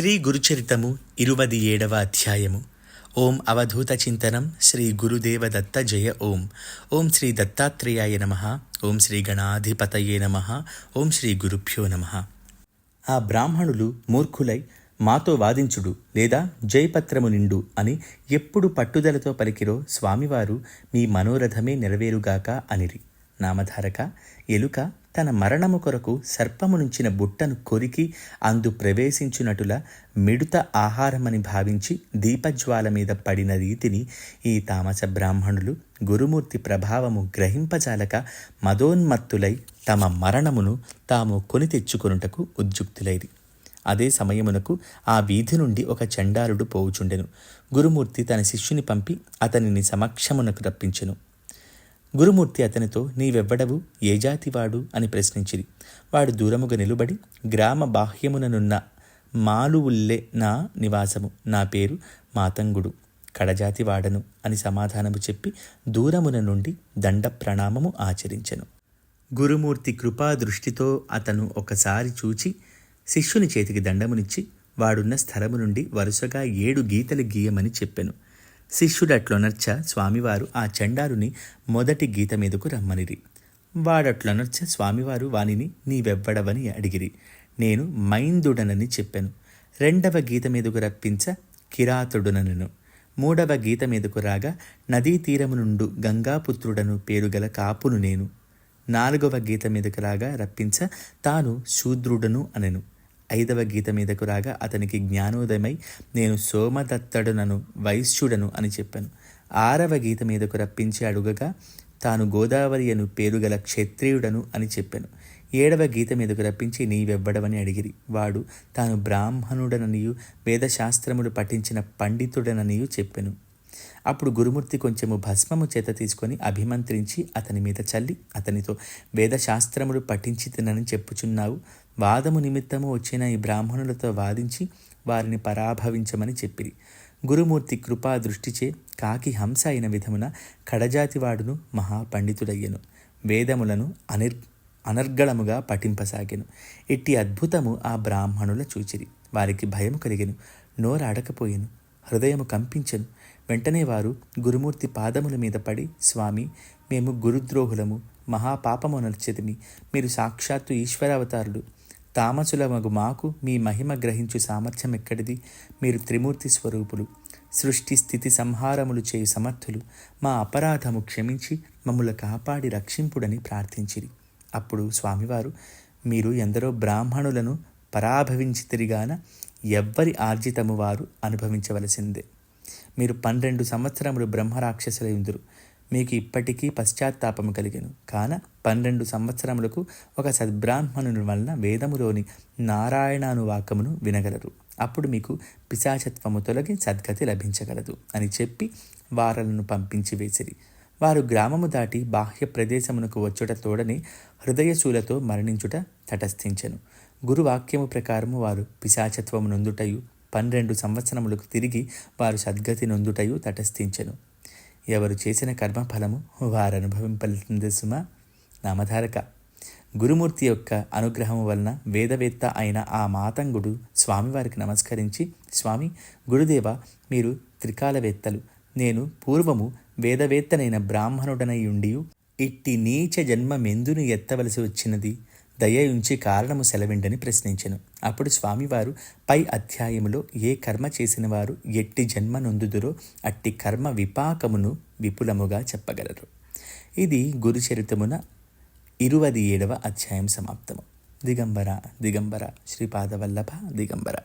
శ్రీ గురుచరితము ఇరువది ఏడవ అధ్యాయము. ఓం అవధూత చింతనం శ్రీ గురుదేవ దత్త జయ ఓం. ఓం శ్రీ దత్తాత్రేయాయ నమ. ఓం శ్రీ గణాధిపతయే నమ. ఓం శ్రీ గురుభ్యో నమ. ఆ బ్రాహ్మణులు మూర్ఖులై మాతో వాదించుడు లేదా జయపత్రము నిండు అని ఎప్పుడు పట్టుదలతో పలికిరో స్వామివారు మీ మనోరథమే నెరవేరుగాక అనిరి. నామధారక ఎలుక తన మరణము కొరకు సర్పము నుంచిన బుట్టను కొరికి అందు ప్రవేశించునటుల మిడుత ఆహారమని భావించి దీపజ్వాల మీద పడిన రీతిని ఈ తామస బ్రాహ్మణులు గురుమూర్తి ప్రభావము గ్రహింపజాలక మదోన్మత్తులై తమ మరణమును తాము కొని తెచ్చుకొనుటకు ఉద్యుక్తులైరి. అదే సమయమునకు ఆ వీధి నుండి ఒక చండాలుడు పోవుచుండెను. గురుమూర్తి తన శిష్యుని పంపి అతనిని సమక్షమునకు రప్పించెను. గురుమూర్తి అతనితో నీవెవ్వడవు? ఏ జాతివాడు? అని ప్రశ్నించిరి. వాడు దూరముగా నిలుబడి గ్రామ బాహ్యముననున్న మాలువుల్లే నా నివాసము. నా పేరు మాతంగుడు. కడజాతి వాడను అని సమాధానము చెప్పి దూరమున నుండి దండ ప్రణామము ఆచరించెను. గురుమూర్తి కృపా దృష్టితో అతను ఒకసారి చూచి శిష్యుని చేతికి దండమునిచ్చి వాడున్న స్థలము నుండి వరుసగా ఏడు గీతలు గీయమని చెప్పెను. శిష్యుడట్లొనర్చ స్వామివారు ఆ చండారుని మొదటి గీత మీదకు రమ్మనిరి. వాడట్లొనర్చ స్వామివారు వానిని నీవెవ్వడవని అడిగిరి. నేను మైందుడనని చెప్పాను. రెండవ గీత మీదకు రప్పించ కిరాతుడునను మూడవ గీత మీదకు రాగా నదీ తీరము నుండు గంగాపుత్రుడను పేరుగల కాపును నేను. నాలుగవ గీత మీదకు రాగా రప్పించ తాను శూద్రుడను అనెను. ఐదవ గీత మీదకు రాగా అతనికి జ్ఞానోదయమై నేను సోమదత్తడునను వైశ్యుడను అని చెప్పాను. ఆరవ గీత మీదకు రప్పించి అడుగగా తాను గోదావరి అను పేరుగల క్షత్రియుడను అని చెప్పాను. ఏడవ గీత మీదకు రప్పించి నీవెవ్వడవని అడిగిరి. వాడు తాను బ్రాహ్మణుడననియు వేదశాస్త్రములు పఠించిన పండితుడననియు చెప్పెను. అప్పుడు గురుమూర్తి కొంచెము భస్మము చేత తీసుకొని అభిమంత్రించి అతని మీద చల్లి అతనితో వేదశాస్త్రములు పఠించి తినని చెప్పుచున్నావు. వాదము నిమిత్తము వచ్చిన ఈ బ్రాహ్మణులతో వాదించి వారిని పరాభవించమని చెప్పిరి. గురుమూర్తి కృపా దృష్టిచే కాకి హంస అయిన విధమున కడజాతివాడును మహాపండితుడయ్యను. వేదములను అనిర్ అనర్గళముగా పఠింపసాగెను. ఇట్టి అద్భుతము ఆ బ్రాహ్మణుల చూచిరి. వారికి భయము కలిగెను. నోరాడకపోయెను. హృదయము కంపించను. వెంటనే వారు గురుమూర్తి పాదముల మీద పడి స్వామి మేము గురుద్రోహులము మహాపాపము నడిచేదిమి మీరు సాక్షాత్తు ఈశ్వరావతారుడు తామసులమగు మాకు మీ మహిమ గ్రహించు సామర్థ్యం ఎక్కడిది? మీరు త్రిమూర్తి స్వరూపులు. సృష్టి స్థితి సంహారములు చేయు సమర్థులు. మా అపరాధము క్షమించి మమ్ముల కాపాడి రక్షింపుడని ప్రార్థించిరి. అప్పుడు స్వామివారు మీరు ఎందరో బ్రాహ్మణులను పరాభవించి తిరిగాన ఎవ్వరి ఆర్జితము వారు అనుభవించవలసిందే. మీరు పన్నెండు సంవత్సరములు బ్రహ్మరాక్షసులైందురు మీకు ఇప్పటికీ పశ్చాత్తాపము కలిగెను. కాన పన్నెండు సంవత్సరములకు ఒక సద్బ్రాహ్మణుని వలన వేదములోని నారాయణానువాకమును వినగలరు. అప్పుడు మీకు పిశాచత్వము తొలగి సద్గతి లభించగలదు అని చెప్పి వారలను పంపించి వేసిరి. వారు గ్రామము దాటి బాహ్య ప్రదేశమునకు వచ్చుట తోడని హృదయశూలతో మరణించుట తటస్థించెను. గురువాక్యము ప్రకారము వారు పిశాచత్వము నొందుటయు పన్నెండు సంవత్సరములకు తిరిగి వారు సద్గతి నొందుటయు తటస్థించెను. ఎవరు చేసిన కర్మఫలము వారు అనుభవింపలేదు సుమ? నామధారక. గురుమూర్తి యొక్క అనుగ్రహము వలన వేదవేత్త అయిన ఆ మాతంగుడు స్వామివారికి నమస్కరించి స్వామి గురుదేవ మీరు త్రికాలవేత్తలు. నేను పూర్వము వేదవేత్తనైన బ్రాహ్మణుడనై ఉండి ఇట్టి నీచ జన్మ మెందును ఎత్తవలసి వచ్చినది? దయయుంచి కారణము సెలవిండని ప్రశ్నించెను. అప్పుడు స్వామివారు పై అధ్యాయములో ఏ కర్మ చేసిన వారు ఎట్టి జన్మ నొందుదురో అట్టి కర్మ విపాకమును విపులముగా చెప్పగలరు. ఇది గురుచరితమున ఇరువది ఏడవ అధ్యాయం సమాప్తము. దిగంబర దిగంబర శ్రీపాదవల్లభ దిగంబర.